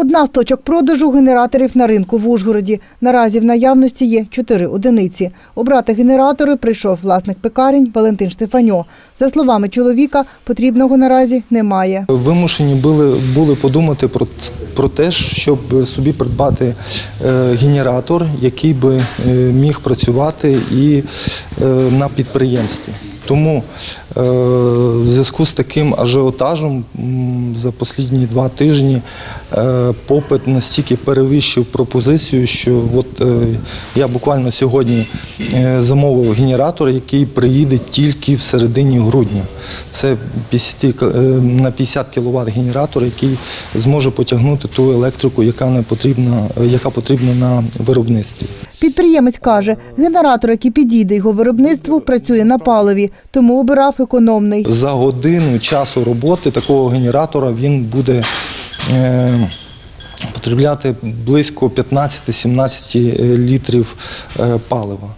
Одна з точок продажу генераторів на ринку в Ужгороді. Наразі в наявності є чотири одиниці. Обрати генератори прийшов власник пекарень Валентин Штефаньо. За словами чоловіка, потрібного наразі немає. Вимушені були, були подумати про, про те, щоб собі придбати е, генератор, який би е, міг працювати і е, на підприємстві. Тому е, в зв'язку з таким ажіотажем за останні два тижні е, попит настільки перевищив пропозицію, що от, е, я буквально сьогодні е, замовив генератор, який приїде тільки в середині грудня. Це 50, е, на 50 кВт генератор, який зможе потягнути ту електрику, яка не потрібна, е, яка потрібна на виробництві. Підприємець каже, генератор, який підійде його виробництву, працює на паливі, тому обирав економний. За годину часу роботи такого генератора він буде е, потребляти близько 15-17 літрів е, палива.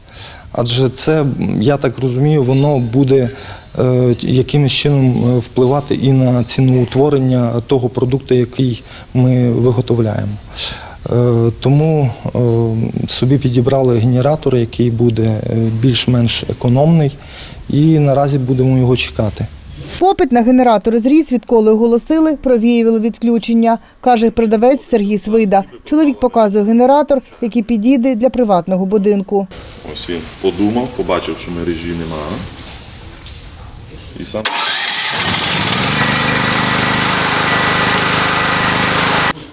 Адже це, я так розумію, воно буде якимось чином е, впливати і на ціноутворення того продукту, який ми виготовляємо. Е, Тому е, собі підібрали генератор, який буде е, більш-менш економний, і наразі будемо його чекати. Попит на генератори зріс, відколи оголосили про віялове відключення, каже продавець Сергій Свида. Чоловік показує генератор, який підійде для приватного будинку. Ось він подумав, побачив, що мережі немає. І сам.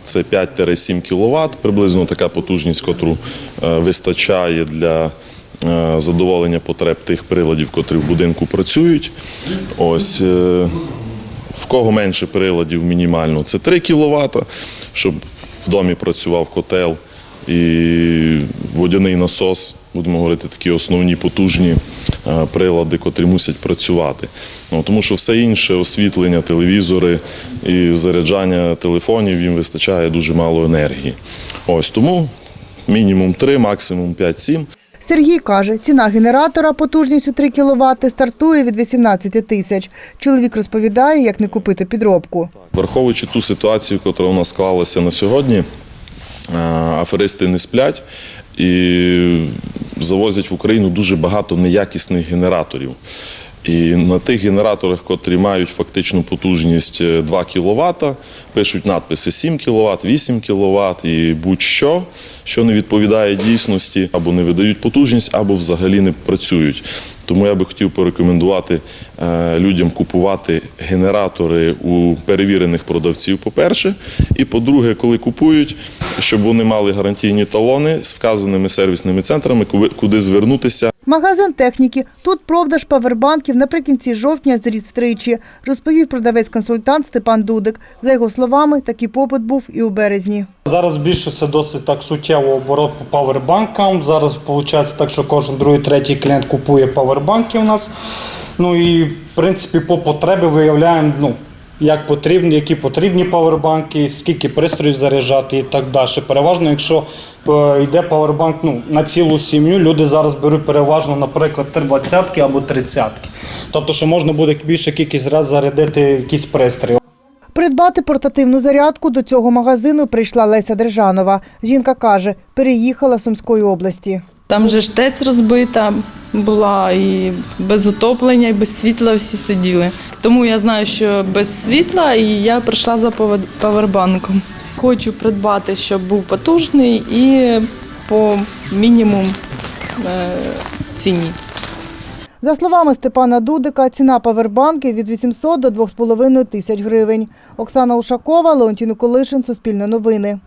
Це 5-7 кВт, приблизно така потужність, котру е, вистачає для е, задоволення потреб тих приладів, котрі в будинку працюють. Ось е, в кого менше приладів мінімально, це 3 кВт, щоб в домі працював котел і водяний насос, будемо говорити, такі основні потужні прилади, котрі мусять працювати. Ну, тому що все інше освітлення, телевізори і заряджання телефонів їм вистачає дуже мало енергії. Ось тому мінімум 3, максимум 5-7. Сергій каже, ціна генератора потужністю 3 кВт стартує від 18 тисяч. Чоловік розповідає, як не купити підробку. Враховуючи ту ситуацію, яка у нас склалася на сьогодні, е, аферисти не сплять і завозять в Україну дуже багато неякісних генераторів. І на тих генераторах, котрі мають фактичну потужність е, 2 кВт, пишуть надписи 7 кВт, 8 кВт і будь-що, що не відповідає дійсності, або не видають потужність, або взагалі не працюють. Тому я би хотів порекомендувати е, людям купувати генератори у перевірених продавців, по-перше. І по-друге, коли купують, щоб вони мали гарантійні талони з вказаними сервісними центрами, куди звернутися. Магазин техніки. Тут продаж павербанків наприкінці жовтня зріс втричі, розповів продавець-консультант Степан Дудик. За його словами, такий попит був і у березні. Зараз збільшився досить так суттєво оборот по павербанкам. Зараз виходить так, що кожен другий, третій клієнт купує павербанки у нас. Ну і в принципі по потребі виявляємо, ну, як потрібні, які потрібні павербанки, скільки пристроїв заряджати і так далі. Переважно, якщо е, йде павербанк ну, на цілу сім'ю, люди зараз беруть переважно, наприклад, 20 або 30 Тобто, що можна буде більша кількість разів зарядити якісь пристрої. Придбати портативну зарядку до цього магазину прийшла Леся Держанова. Жінка каже, переїхала з Сумської області. Там же ж ТЕЦ розбита була і без отоплення, і без світла всі сиділи. Тому я знаю, що без світла, і я прийшла за павер- павербанком. Хочу придбати, щоб був потужний і по мінімум е, ціні. За словами Степана Дудика, ціна павербанків від 800 до 2,5 тисяч гривень. Оксана Ушакова, Леонтій Николишин, Суспільне новини.